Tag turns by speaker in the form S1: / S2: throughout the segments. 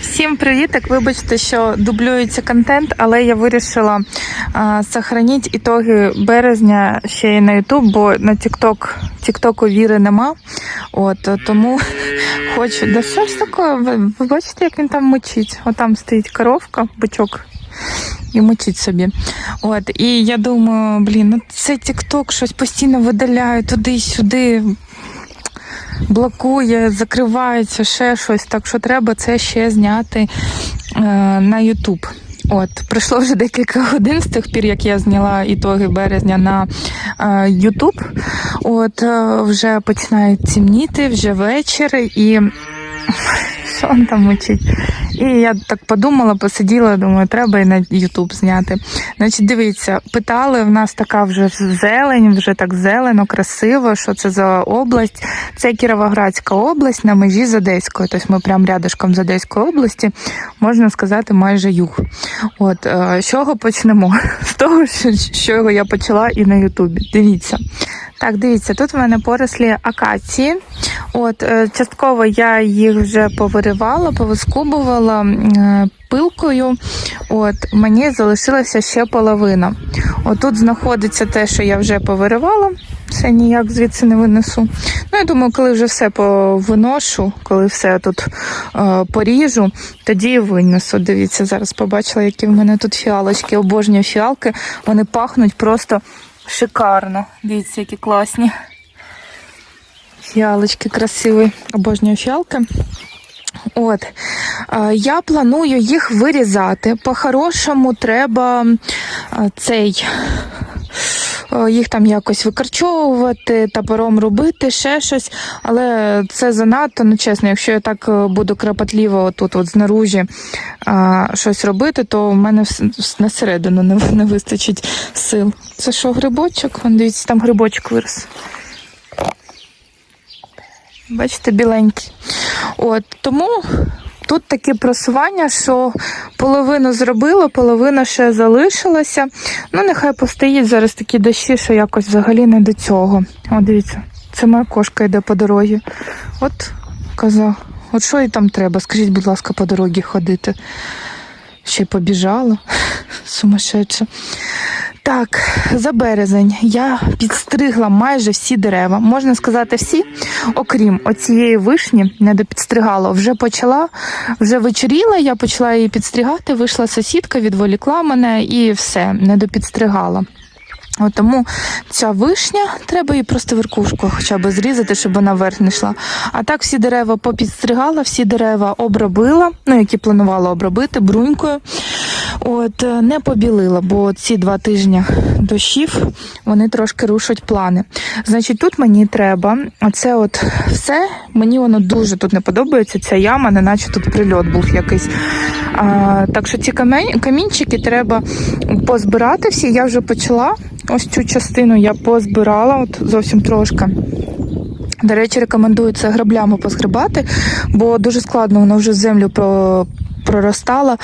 S1: Всім привітик! Вибачте, що дублюється контент, але я вирішила сохранити ітоги березня ще й на YouTube, бо на TikTok, TikTok віри нема. От тому хочу. Да що ж таке? Ви, ви бачите, як він там мочить? Отам стоїть коровка, бичок. І мочить собі. От, і я думаю, блін, ну це TikTok щось постійно видаляє туди-сюди блокує, закривається, ще щось. Так що треба це ще зняти е, на Ютуб. От, пройшло вже декілька годин з тих пір, як я зняла ітоги березня на е, Ютуб. От е, вже починає цімніти, вже вечір, і що він там мучить? І я так подумала, посиділа, думаю, треба і на Ютуб зняти. Значить, дивіться, питали, в нас така вже зелень, вже так зелено, красиво, що це за область. Це Кіровоградська область на межі з Одеською. Тобто ми прямо рядышком з Одеської області, можна сказати, майже юг. От, е, з чого почнемо? З того, що, з чого я почала і на Ютубі. Дивіться. Так, дивіться, тут в мене порослі акації. От, е, частково я їх вже повиривала, повискубувала е, пилкою. От, мені залишилася ще половина. Отут знаходиться те, що я вже повиривала. Це ніяк звідси не винесу. Ну, я думаю, коли вже все повиношу, коли все тут е, поріжу, тоді винесу. Дивіться, зараз побачила, які в мене тут фіалочки, обожнюю фіалки. Вони пахнуть просто шикарно. Дивіться, які класні. Фіалочки красиві, обожнюю фіалки. От, я планую їх вирізати. По-хорошому треба цей. Е, Їх там якось викорчовувати, топором робити, ще щось. Але це занадто, ну чесно, якщо я так е, буду кропотливо отут от знаружі а, щось робити, то в мене на середину не, не вистачить сил. Це що, грибочок? Вон, дивіться, там грибочок вирос. Бачите, біленький. От тому тут таке просування, що половину зробила, половина ще залишилася. Ну, нехай постоїть зараз такі дощі, що якось взагалі не до цього. О, дивіться, це моя кошка йде по дорозі. От казав, От що їй там треба? Скажіть, будь ласка, по дорозі ходити. Ще й побіжала. Сумасшедше. Так, за березень я підстригла майже всі дерева. Можна сказати, всі, окрім оцієї вишні, не допідстригала. Вже почала, вже вечоріла, я почала її підстригати, вийшла сусідка, відволікла мене і все, не допідстригала. От тому ця вишня, треба її просто верхушку хоча б зрізати, щоб вона вверх не йшла. А так всі дерева попідстригала, всі дерева обробила, ну які планувала обробити брунькою. От е, не побілила, бо ці два тижні дощів вони трошки рушать плани. Значить, тут мені треба, оце от все, мені воно дуже тут не подобається. Ця яма, неначе тут прильот був якийсь. А, так що ці камінчики треба позбирати всі. Я вже почала. Ось цю частину я позбирала, от зовсім трошки. До речі, рекомендую це граблями позгребати, бо дуже складно воно вже землю. Проростала.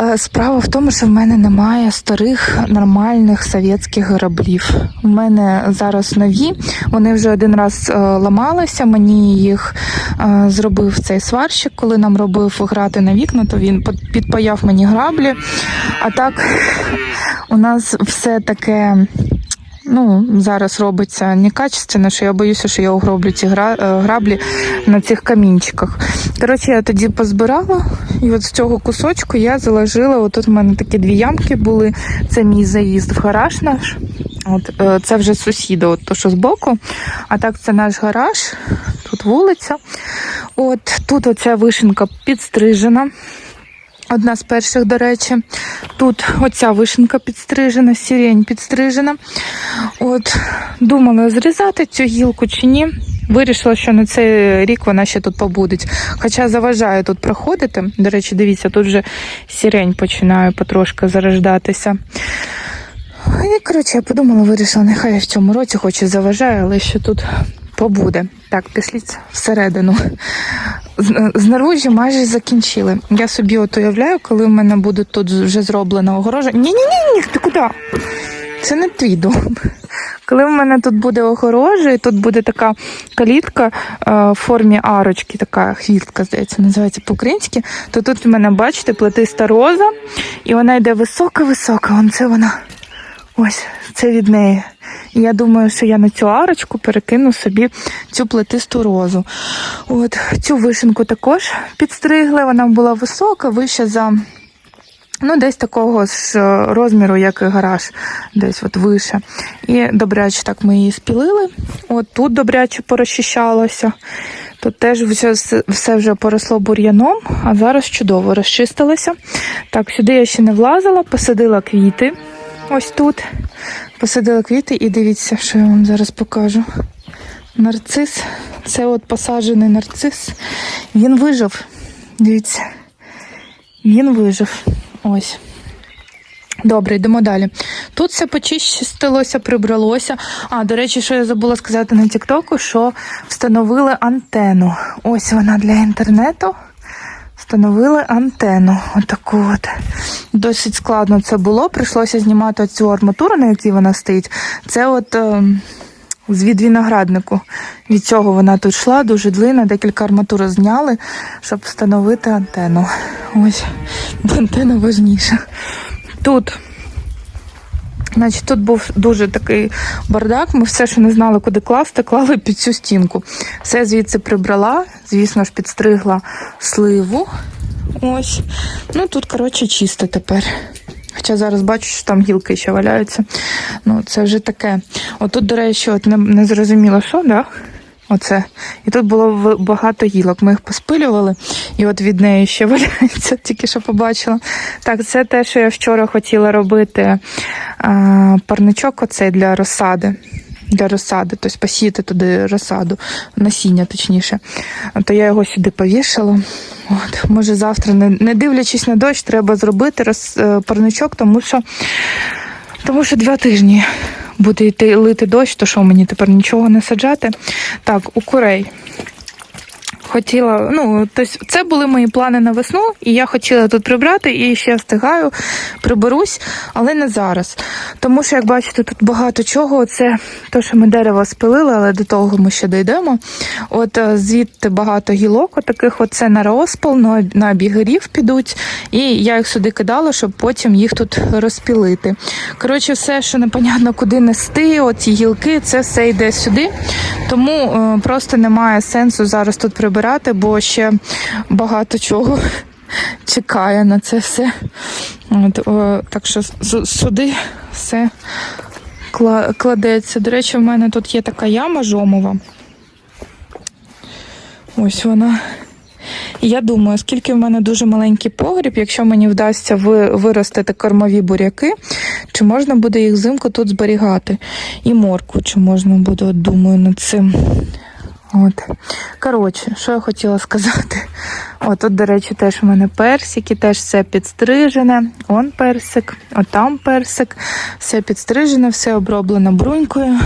S1: Е, Справа в тому, що в мене немає старих нормальних совєтських граблів. У мене зараз нові. Вони вже один раз е, ламалися. Мені їх е, зробив цей сварщик, коли нам робив грати на вікна, то він підпаяв мені граблі. А так у нас все таке. Ну, зараз робиться некачественно, що я боюся, що я угроблю ці е, граблі на цих камінчиках. Коротше, я тоді позбирала, і от з цього кусочку я заложила. Отут в мене такі дві ямки були. Це мій заїзд в гараж наш. От е, це вже сусіда, от то, що збоку. А так це наш гараж, тут вулиця. От тут оця вишенка підстрижена. Одна з перших, до речі. Тут оця вишенка підстрижена, сірень підстрижена. От, думала, зрізати цю гілку чи ні. Вирішила, що на цей рік вона ще тут побуде. Хоча заважає тут проходити. До речі, дивіться, тут вже сірень починає потрошки зарождатися. І, коротше, я подумала, вирішила, нехай я в цьому році хоч і заважаю, але ще тут побуде. Так, пішліть всередину. З- Знаружі майже закінчили. Я собі от уявляю, коли в мене буде тут вже зроблена огорожа. Ні-ні-ні, ти куди? це не твій дом. Коли в мене тут буде огорожа, і тут буде така калітка е, в формі арочки, така хвістка, здається, називається по-українськи, то тут в мене, бачите, плетиста роза, і вона йде висока-висока. Вон це вона. Ось, це від неї. І я думаю, що я на цю арочку перекину собі цю плетисту розу. От цю вишенку також підстригли. Вона була висока, вища за. Ну, десь такого ж е, розміру, як і гараж, десь от вище. І добряче так ми її спілили. От тут добряче порозчищалося. Тут теж все, все вже поросло бур'яном, а зараз чудово розчистилося. Так, сюди я ще не влазила, посадила квіти. Ось тут. Посадила квіти і дивіться, що я вам зараз покажу. Нарцис. Це от посаджений нарцис. Він вижив. Дивіться. Він вижив. Ось. Добре, йдемо далі. Тут все почистилося, прибралося. А, до речі, що я забула сказати на Тіктоку, що встановили антенну. Ось вона для інтернету. Встановили антенну. Отаку от. Досить складно це було. Прийшлося знімати цю арматуру, на якій вона стоїть. Це от. Е, від винограднику. Від цього вона тут йшла, дуже длина, декілька арматур зняли, щоб встановити антенну. Ось, антенна важніша. Тут, значить, тут був дуже такий бардак. Ми все, що не знали, куди класти, клали під цю стінку. Все звідси прибрала, звісно ж, підстригла сливу. Ось. Ну тут, коротше, чисто тепер. Хоча зараз бачу, що там гілки ще валяються. Ну, це вже таке. Отут, до речі, от не, не зрозуміло, що, да? Оце. І тут було багато гілок. Ми їх поспилювали, і от від неї ще валяється, тільки що побачила. Так, це те, що я вчора хотіла робити а, парничок оцей для розсади. Для розсади, тобто посіяти туди розсаду, насіння точніше. То я його сюди повішала. От, може завтра, не, не дивлячись на дощ, треба зробити роз, е, парничок, тому що, тому що два тижні буде йти лити дощ, то що мені тепер нічого не саджати. Так, у курей. Хотіла, ну, тобто це були мої плани на весну, і я хотіла тут прибрати, і ще встигаю, приберусь, але не зараз. Тому що, як бачите, тут багато чого. Це те, що ми дерево спилили, але до того ми ще дійдемо. От е, звідти багато гілок, отаких, оце на розпал, на бігерів підуть. І я їх сюди кидала, щоб потім їх тут розпілити. Коротше, все, що непонятно куди нести, оці гілки, це все йде сюди. Тому е, просто немає сенсу зараз тут прибирати, бо ще багато чого чекає на це все. От, о, так що сюди все кладеться. До речі, в мене тут є така яма жомова. Ось вона. Я думаю, оскільки в мене дуже маленький погріб, якщо мені вдасться виростити кормові буряки, чи можна буде їх взимку тут зберігати? І морку, чи можна буде, думаю, над цим. От. Коротше, що я хотіла сказати. От, тут, до речі, теж у мене персики, теж все підстрижене. Он персик, отам персик. Все підстрижене, все оброблено брунькою.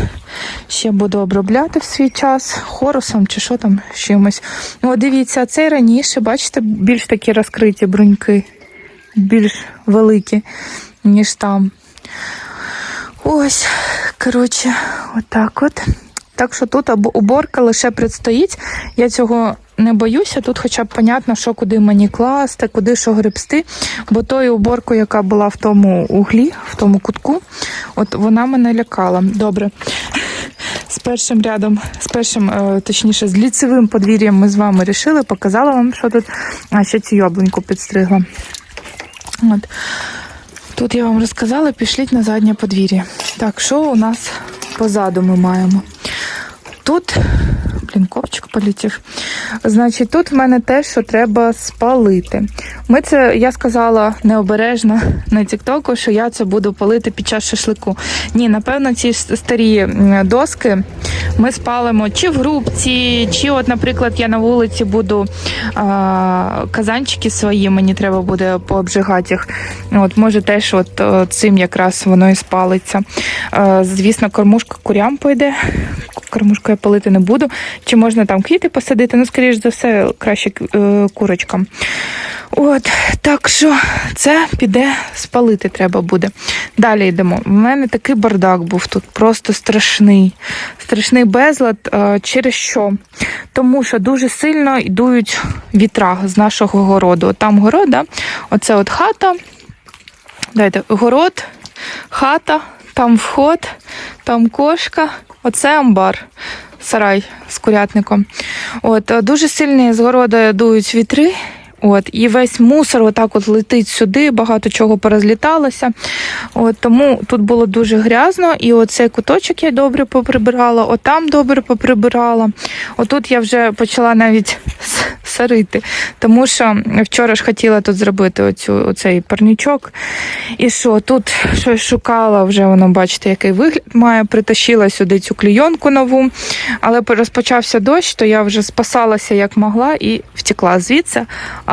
S1: Ще буду обробляти в свій час хорусом чи що там чимось. О, дивіться, цей раніше, бачите, більш такі розкриті бруньки, більш великі, ніж там. Ось, коротше, отак от. Так що тут уборка лише предстоїть. Я цього не боюся. Тут хоча б понятно, що куди мені класти, куди що гребсти. Бо тою уборкою, яка була в тому углі, в тому кутку, от вона мене лякала. Добре. З першим рядом, з першим, е, точніше, з ліцевим подвір'ям ми з вами рішили, показала вам, що тут. А ще цю яблуньку підстригла. От. Тут я вам розказала, пішліть на заднє подвір'я. Так, що у нас позаду ми маємо? Тут, Блин, копчик полетів. Значить, тут в мене те, що треба спалити. Ми це, я сказала необережно на Тіктоку, що я це буду палити під час шашлику. Ні, напевно, ці старі доски ми спалимо чи в грубці, чи, от, наприклад, я на вулиці буду а, казанчики свої, мені треба буде пообжигати їх. От, може, теж от, е, цим якраз воно і спалиться. Е, Звісно, кормушка курям пойде. Кормушку я палити не буду. Чи можна там квіти посадити? Ну, скоріш за все, краще е, курочкам. От, так що це піде спалити треба буде. Далі йдемо. У мене такий бардак був тут, просто страшний. Страшний безлад. Е, Через що? Тому що дуже сильно йдуть вітра з нашого городу. Там город, да? оце от хата. Дайте, город, хата, там вход, там кошка, оце амбар, сарай з курятником. От, е, дуже сильні з городу дують вітри. От, і весь мусор отак от летить сюди, багато чого порозліталося. От, тому тут було дуже грязно, і оцей куточок я добре поприбирала, отам добре поприбирала. Отут я вже почала навіть сарити, тому що вчора ж хотіла тут зробити оцю, оцей парнічок. І що, тут щось шукала, вже воно, бачите, який вигляд має. Притащила сюди цю клійонку нову, але розпочався дощ, то я вже спасалася як могла і втекла звідси.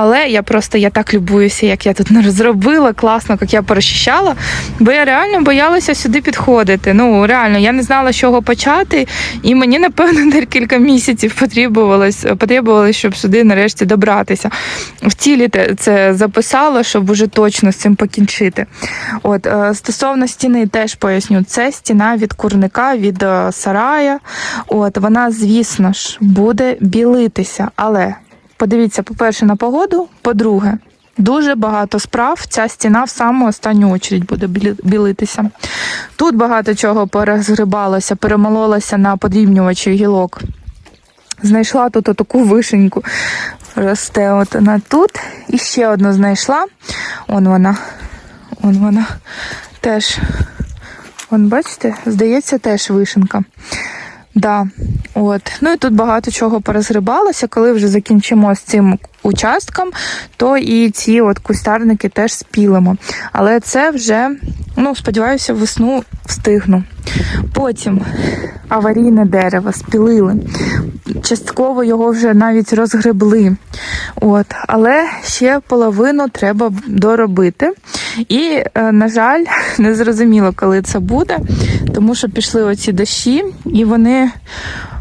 S1: Але я просто я так любуюся, як я тут не зробила, класно, як я порозчищала, бо я реально боялася сюди підходити. Ну, реально, я не знала, з чого почати, і мені, напевно, декілька місяців потребувалось, потребувалось, щоб сюди нарешті добратися. В тілі це записала, щоб уже точно з цим покінчити. От е, стосовно стіни, теж поясню, це стіна від курника, від е, сарая. От вона, звісно ж, буде білитися, але подивіться, по-перше, на погоду, по-друге. Дуже багато справ. Ця стіна в саму останню очередь буде білитися. Тут багато чого порозгрибалося, перемололося на подрібнювачі гілок. Знайшла тут таку вишеньку. Росте от вона тут. І ще одну знайшла. Он вона. Он вона теж. Вон, бачите, здається, теж вишенка. Да, от. Ну і тут багато чого порозгрибалося. Коли вже закінчимо з цим участком, то і ці от кустарники теж спілимо. Але це вже, ну, сподіваюся, весну встигну. Потім аварійне дерево спілили. Частково його вже навіть розгребли. От, але ще половину треба доробити. І, е, на жаль, не зрозуміло, коли це буде, тому що пішли оці дощі, і вони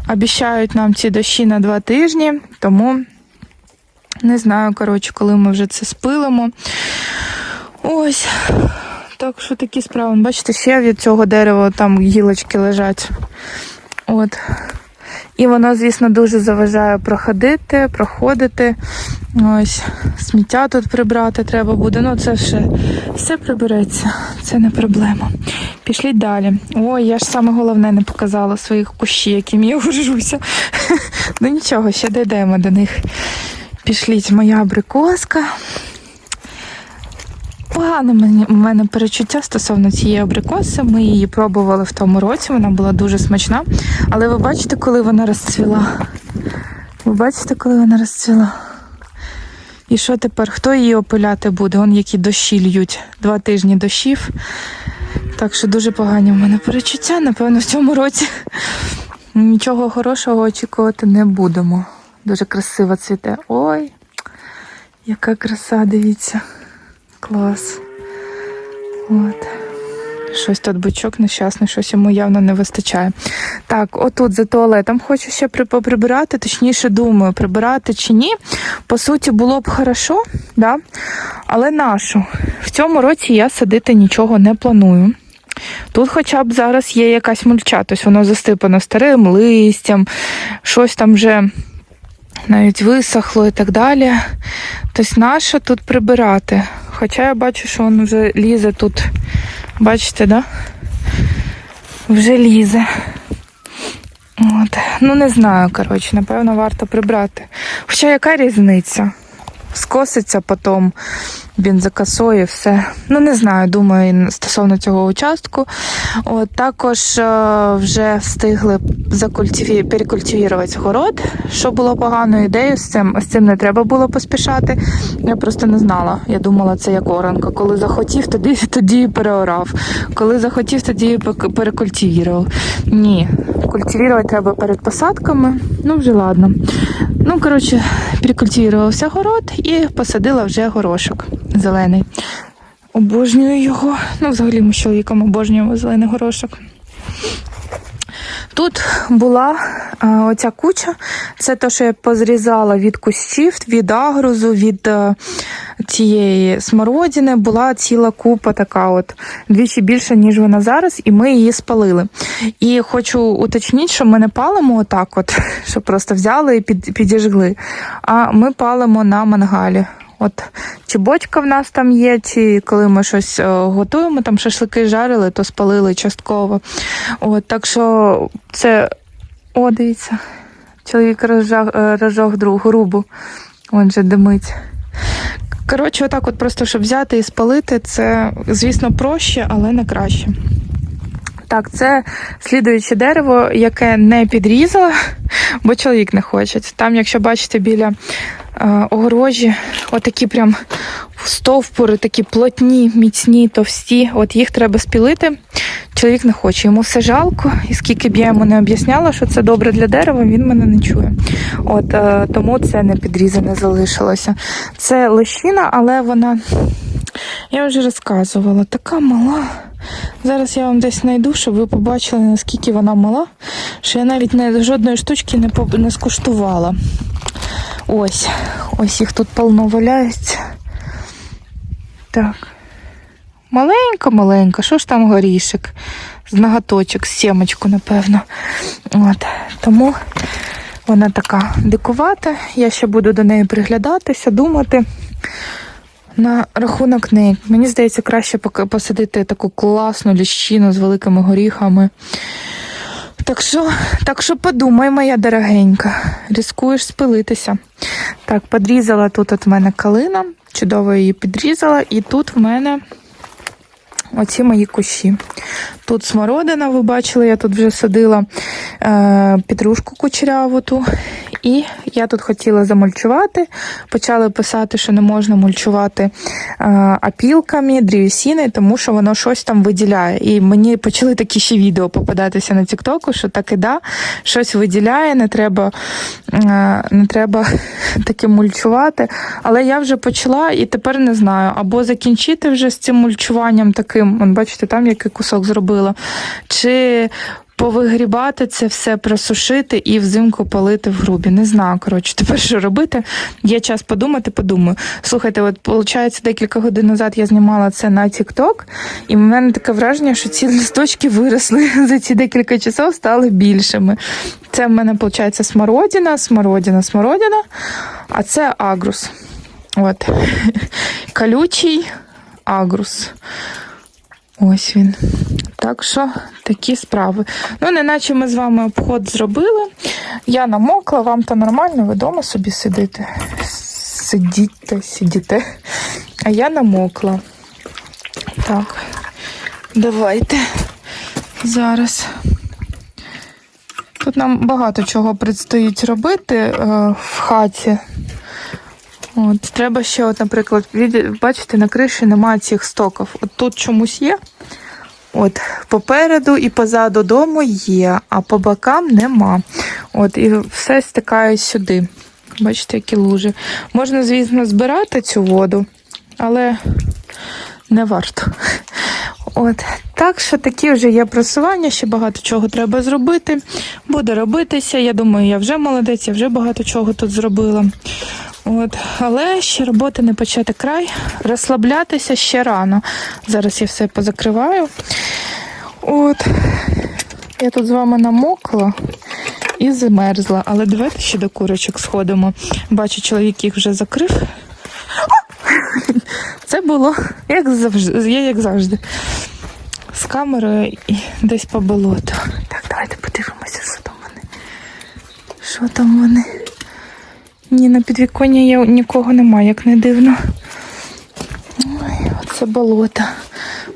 S1: обіцяють нам ці дощі на два тижні, тому не знаю, коротше, коли ми вже це спилимо. Ось. Так що такі справи. Бачите, ще від цього дерева там гілочки лежать. От. І воно, звісно, дуже заважає проходити, проходити. Ось, сміття тут прибрати треба буде. Ну, це все, все прибереться, це не проблема. Пішліть далі. Ой, я ж саме головне не показала своїх кущів, яким я горжуся. Ну нічого, ще дійдемо до них. Пішліть моя абрикоска. Погане у мене перечуття стосовно цієї абрикоси. Ми її пробували в тому році, вона була дуже смачна. Але ви бачите, коли вона розцвіла? Ви бачите, коли вона розцвіла? І що тепер? Хто її опиляти буде? Он які дощі льють. Два тижні дощів. Так що дуже погані в мене перечуття. Напевно, в цьому році нічого хорошого очікувати не будемо. Дуже красиво цвіте. Ой, яка краса, дивіться. Клас. От. Щось тут бичок нещасний, щось йому явно не вистачає. Так, отут за туалетом хочу ще при- поприбирати, точніше думаю, прибирати чи ні. По суті, було б хорошо, да? але нашу. В цьому році я садити нічого не планую. Тут хоча б зараз є якась мульча, тобто воно засипано старим листям, щось там вже навіть висохло і так далі. Тобто нащо тут прибирати? Хоча я бачу, що він вже лізе тут. Бачите, да? Вже лізе. От. Ну, не знаю, коротше, напевно, варто прибрати. Хоча яка різниця? Скоситься потім бензокосою, все. Ну, не знаю, думаю, стосовно цього участку. От, також е, вже встигли закультиві... перекультивувати город, що було поганою ідеєю з цим. З цим не треба було поспішати. Я просто не знала. Я думала, це як оранка. Коли захотів, тоді, тоді переорав. Коли захотів, тоді пек- Ні, культивувати треба перед посадками. Ну, вже ладно. Ну, коротше, перекультивувався город і посадила вже горошок зелений. Обожнюю його. Ну, взагалі ми з чоловіком обожнюємо зелений горошок. Тут була а, оця куча. Це те, що я позрізала від кущів, від агрозу, від е, цієї смородини була ціла купа така, от двічі більше, ніж вона зараз, і ми її спалили. І хочу уточнити, що ми не палимо отак, от, що просто взяли і під, підіжгли. А ми палимо на мангалі. От чи бочка в нас там є, чи коли ми щось е, готуємо, там шашлики жарили, то спалили частково. От, так що це, о, дивіться, чоловік розжав, е, розжог другу грубу. Он же димить. Коротше, отак, от просто щоб взяти і спалити, це, звісно, проще, але не краще. Так, це слідуюче дерево, яке не підрізала, бо чоловік не хоче. Там, якщо бачите, біля огорожі, отакі прям стовпури, такі плотні, міцні, товсті. От їх треба спілити. Чоловік не хоче. Йому все жалко, і скільки б я йому не об'ясняла, що це добре для дерева, він мене не чує. От е, тому це не підрізане залишилося. Це лещина, але вона, я вже розказувала, така мала. Зараз я вам десь знайду, щоб ви побачили, наскільки вона мала, що я навіть не, жодної штучки не, не скуштувала. Ось, ось їх тут повно валяється. Так. Маленька-маленька, що ж там горішек? З ноготочок, з сімочку, напевно. От. Тому вона така дикувата. Я ще буду до неї приглядатися, думати на рахунок неї. Мені здається, краще посадити таку класну ліщину з великими горіхами. Так що, так що подумай, моя дорогенька, рискуєш спилитися. Так, подрізала тут от мене калина, чудово її підрізала, і тут в мене оці мої кущі. Тут смородина, ви бачили, я тут вже садила е, петрушку кучеряву ту. І я тут хотіла замульчувати. Почали писати, що не можна мульчувати е, опілками, дрівесіною, тому що воно щось там виділяє. І мені почали такі ще відео попадатися на Тіктоку, що так і да, щось виділяє, не треба, е, не треба таке мульчувати. Але я вже почала і тепер не знаю, або закінчити вже з цим мульчуванням таким, бачите, там який кусок зробила, чи повигрібати це все, просушити і взимку полити в грубі. Не знаю, коротше, тепер що робити. Є час подумати, подумаю. Слухайте, от виходить, декілька годин назад я знімала це на TikTok, і в мене таке враження, що ці листочки виросли за ці декілька часов, стали більшими. Це в мене, виходить, смородина, смородина, смородина, а це агрус. От. Колючий агрус. Ось він. Так що такі справи. Ну, неначе ми з вами обход зробили. Я намокла, вам то нормально, ви вдома собі сидите. Сидіте, сидіте. А я намокла. Так, давайте зараз. Тут нам багато чого предстоїть робити е, в хаті. От, треба ще, от, наприклад, бачите, на криші немає цих стоків. От тут чомусь є. От, попереду і позаду дому є, а по бокам нема. От, і все стикає сюди. Бачите, які лужі. Можна, звісно, збирати цю воду, але не варто. От, так що такі вже є просування, ще багато чого треба зробити. Буде робитися. Я думаю, я вже молодець, я вже багато чого тут зробила. От, але ще роботи не почати край. Розслаблятися ще рано. Зараз я все позакриваю. От, я тут з вами намокла і замерзла. Але давайте ще до курочок сходимо. Бачу, чоловік їх вже закрив. Це було як завжди, я як завжди. З камерою і десь по болоту. Так, давайте подивимося, що там вони. Що там вони? Ні, на підвіконні я нікого немає, як не дивно. Ой, оце болото.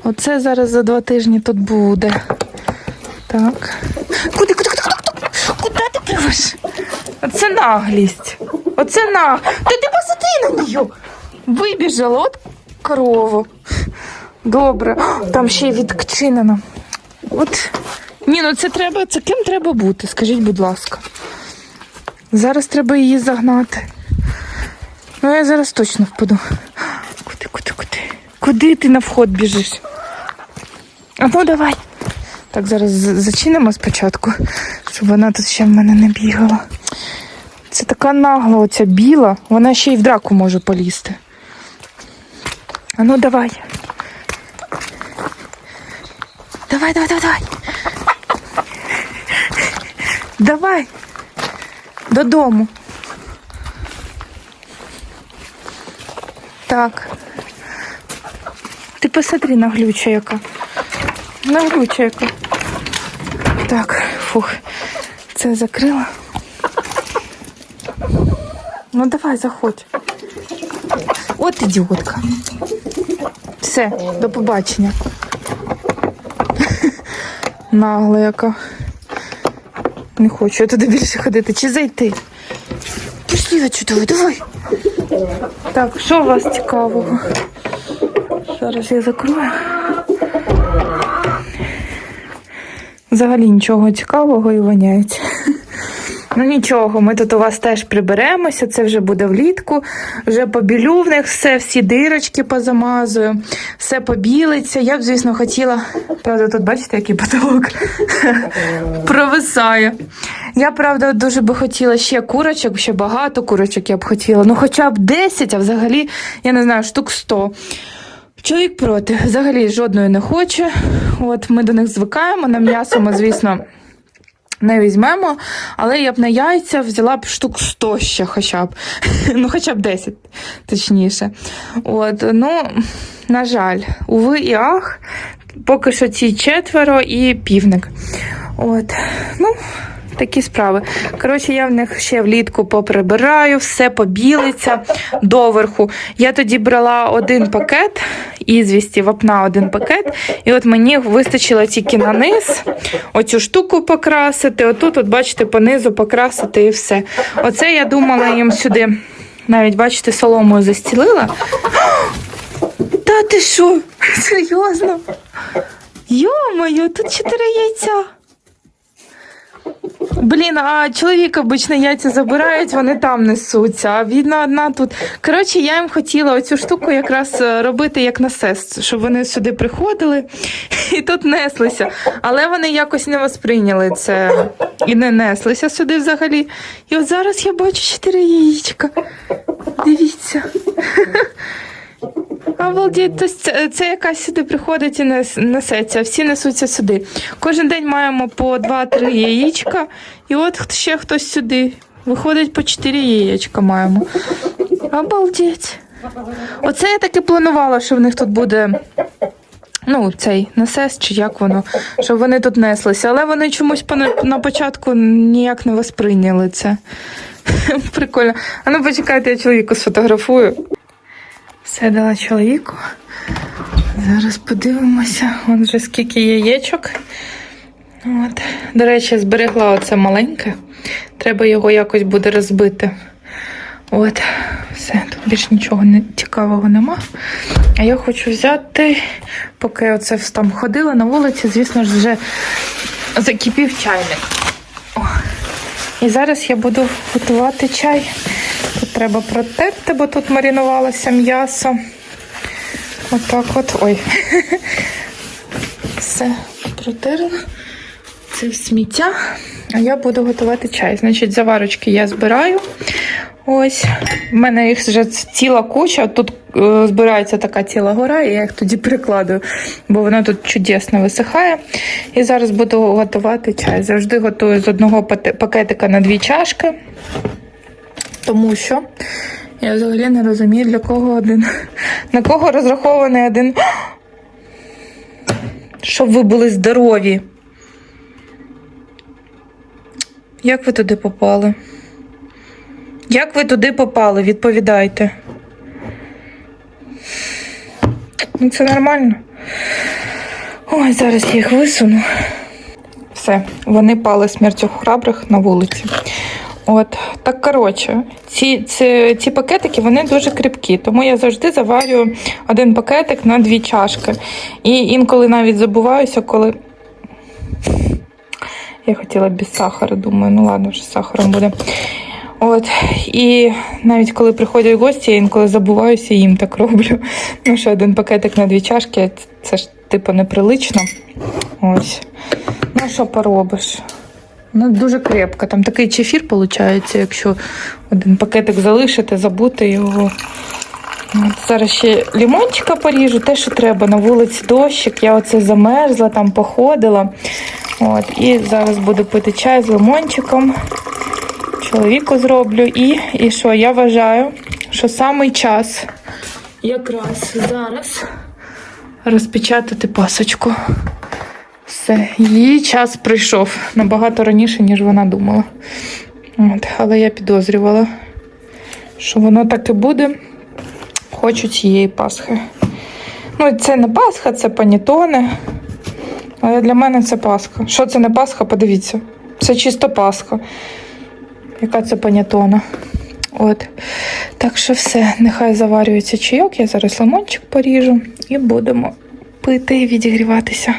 S1: Оце зараз за два тижні тут буде. Так. Куди, куди, куди, куди? Куди ти пливеш? Оце наглість. Оце на. Та ти посади на нее. Вибіжала от корову. Добре. Там ще й відчинено. От. Ні, ну це треба, це ким треба бути, скажіть, будь ласка. Зараз треба її загнати. Ну, я зараз точно впаду. Куди, куди, куди? Куди ти на вход біжиш? А ну давай. Так, зараз зачинимо спочатку, щоб вона тут ще в мене не бігала. Це така нагла, оця біла, вона ще й в драку може полізти. А ну давай. Давай, давай, давай, давай. Давай. Додому. Так. Ти посмотри на глюча яка. На глюча яка. Так, фух. Це закрила. Ну давай, заходь. От ідіотка. Все, до побачення. Нагла яка. Не хочу я туди більше ходити. Чи зайти? Пішли отсюди, давай. Так, що у вас цікавого? Зараз я закрою. Взагалі нічого цікавого і воняється. Ну нічого, ми тут у вас теж приберемося, це вже буде влітку. Вже побілю в них все, всі дирочки позамазую, все побілиться. Я б, звісно, хотіла. Правда, тут бачите, який потолок провисає. Я, правда, дуже би хотіла ще курочок, ще багато курочок я б хотіла. Ну, хоча б 10, а взагалі, я не знаю, штук 100. Чоловік проти, взагалі жодної не хоче. От ми до них звикаємо. На м'ясо ми, звісно, не візьмемо, але я б на яйця взяла б штук 100 ще хоча б. Ну, хоча б 10, точніше. От, ну, на жаль, уви і ах, поки що ці четверо і півник. От, ну, такі справи. Коротше, я в них ще влітку поприбираю, все побілиться доверху. Я тоді брала один пакет, ізвісті вапна один пакет, і от мені вистачило тільки на низ оцю штуку покрасити. Отут, от, бачите, понизу покрасити і все. Оце я думала їм сюди. Навіть, бачите, соломою застілила. Та ти що? Серйозно? Йо-моє, тут чотири яйця. Блін, а чоловік обично яйця забирають, вони там несуться, а видно одна тут. Коротше, я їм хотіла оцю штуку якраз е, робити як насест, щоб вони сюди приходили і тут неслися. Але вони якось не восприйняли це і не неслися сюди взагалі. І от зараз я бачу чотири яєчка. Дивіться. Обалдеть, то це, це якась сюди приходить і нес- несеться, всі несуться сюди. Кожен день маємо по 2-3 яєчка, і от ще хтось сюди. Виходить по 4 яєчка маємо. Обалдеть. Оце я таки планувала, що в них тут буде. Ну, цей насест, чи як воно, щоб вони тут неслися. Але вони чомусь на початку ніяк не восприйняли це. Прикольно. А ну почекайте, я чоловіку сфотографую. Все дала чоловіку. Зараз подивимося. Вон вже скільки яєчок. От. До речі, зберегла оце маленьке. Треба його якось буде розбити. От, все, тут більш нічого не, цікавого нема. А я хочу взяти, поки я оце там ходила на вулиці, звісно ж, вже закипів чайник. О. І зараз я буду готувати чай. Тут треба протерти, бо тут марінувалося м'ясо. Отак от. Ой. Все, протерла. Це сміття. А я буду готувати чай. Значить, заварочки я збираю. Ось. В мене їх вже ціла куча. Тут е, збирається така ціла гора, і я їх тоді прикладую, бо воно тут чудесно висихає. І зараз буду готувати чай. Завжди готую з одного пакетика на дві чашки. Тому що я взагалі не розумію, для кого один. На кого розрахований один. Щоб ви були здорові. Як ви туди попали? Як ви туди попали? Відповідайте. Ну, це нормально. Ой, зараз я їх висуну. Все, вони пали смертю храбрих на вулиці. От, так коротше, ці, ці, ці пакетики вони дуже кріпкі, тому я завжди заварюю один пакетик на дві чашки. І інколи навіть забуваюся, коли. Я хотіла без сахара, думаю, ну ладно, вже з сахаром буде. От, і навіть коли приходять гості, я інколи забуваюся і їм так роблю. Ну, що один пакетик на дві чашки, це ж типу неприлично. Ось. Ну, що поробиш? Ну, дуже крепко. Там такий чефір виходить, якщо один пакетик залишити, забути його. Зараз ще лімончика поріжу, те, що треба. На вулиці дощик. Я оце замерзла, там походила. От, і зараз буду пити чай з лимончиком. Чоловіку зроблю. І, і що? Я вважаю, що самий час якраз зараз розпечатати пасочку. Все, її час прийшов набагато раніше, ніж вона думала. От, але я підозрювала, що воно так і буде. Хочу цієї Пасхи. Ну, це не Пасха, це панітони. Але для мене це Пасха. Що це не Пасха? Подивіться. Це чисто Пасха. Яка це панітона. От. Так що все, нехай заварюється чайок. Я зараз лимончик поріжу і будемо пити і відігріватися.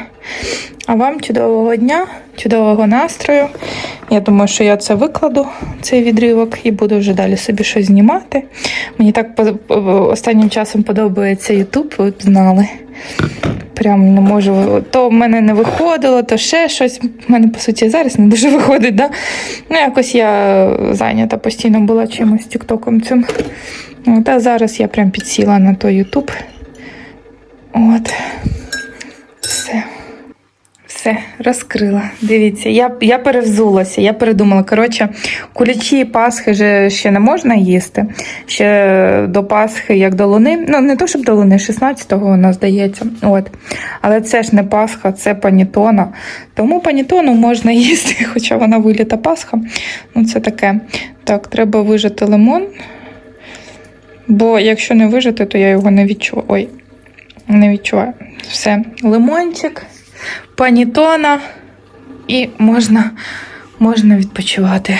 S1: А вам чудового дня, чудового настрою. Я думаю, що я це викладу, цей відривок, і буду вже далі собі щось знімати. Мені так останнім часом подобається YouTube, ви б знали. Прям не можу. То в мене не виходило, то ще щось. В мене, по суті, зараз не дуже виходить. Да? Ну, якось я зайнята постійно була чимось тіктоком цим. От, а зараз я прям підсіла на той YouTube. От. Все. Все, розкрила. Дивіться, я, я перевзулася, я передумала. Коротше, кулічі і Пасхи же ще не можна їсти. Ще до Пасхи, як до Луни. Ну, не то, щоб до Луни, 16-го вона здається. От. Але це ж не Пасха, це панітона. Тому панітону можна їсти, хоча вона виліта Пасха. Ну, це таке. Так, треба вижати лимон. Бо якщо не вижити, то я його не відчуваю. Ой, не відчуваю. Все, лимончик панітона і можна, можна відпочивати.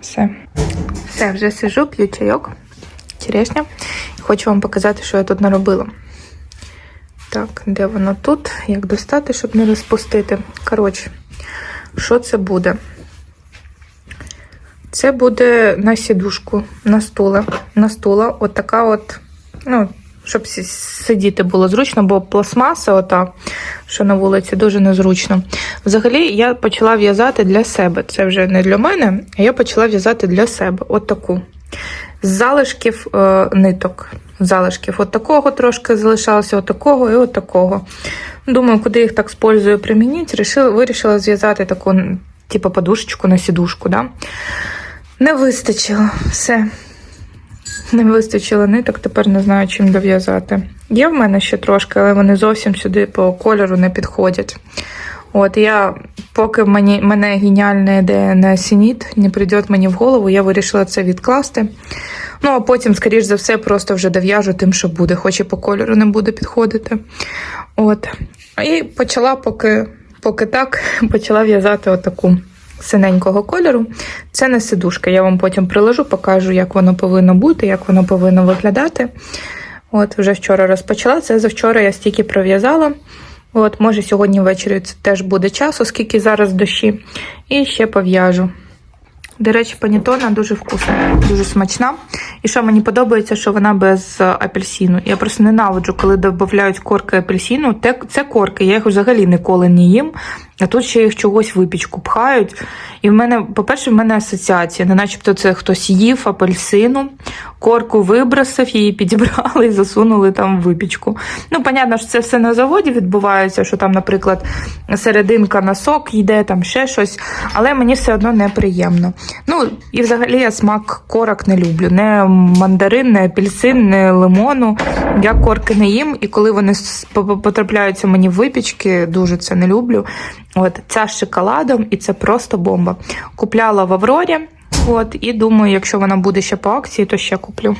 S1: Все. Все, вже сижу, п'ю чайок, черешня. Хочу вам показати, що я тут наробила. Так, де воно тут? Як достати, щоб не розпустити. Коротше, що це буде? Це буде на сідушку, на стула. На стула, от така от, ну, щоб сидіти було зручно, бо пластмаса, ота, що на вулиці, дуже незручно. Взагалі, я почала в'язати для себе. Це вже не для мене, а я почала в'язати для себе. От таку. З залишків е, ниток. Залишків от такого трошки залишалося, от такого і от такого. Думаю, куди їх так спользую примінити, Рішила, вирішила зв'язати таку, типу, подушечку на сідушку. Да? Не вистачило. Все. Не вистачило ниток, тепер не знаю, чим дов'язати. Є в мене ще трошки, але вони зовсім сюди по кольору не підходять. От я, поки мені, мене геніальна ідея на сініт не прийде мені в голову, я вирішила це відкласти. Ну, а потім, скоріш за все, просто вже дов'яжу тим, що буде, хоч і по кольору не буде підходити. От. І почала, поки, поки так, почала в'язати отаку синенького кольору. Це не сидушка. Я вам потім приложу, покажу, як воно повинно бути, як воно повинно виглядати. От, вже вчора розпочала. Це завчора я стільки пров'язала. От, може, сьогодні ввечері це теж буде час, оскільки зараз дощі. І ще пов'яжу. До речі, панітона дуже вкусна, дуже смачна. І що мені подобається, що вона без апельсину. Я просто ненавиджу, коли додають корки апельсину. Це корки, я їх взагалі ніколи не їм. А тут ще їх чогось випічку пхають. І в мене, по-перше, в мене асоціація, не начебто це хтось їв апельсину, корку вибросив, її підібрали і засунули там в випічку. Ну, понятно, що це все на заводі відбувається, що там, наприклад, серединка на сок йде, там ще щось, але мені все одно неприємно. Ну, і взагалі я смак корок не люблю. Не мандарин, не апельсин, не лимону. Я корки не їм, і коли вони потрапляються мені в випічки, дуже це не люблю. От ця з шоколадом, і це просто бомба. Купляла в Аврорі. От, і думаю, якщо вона буде ще по акції, то ще куплю.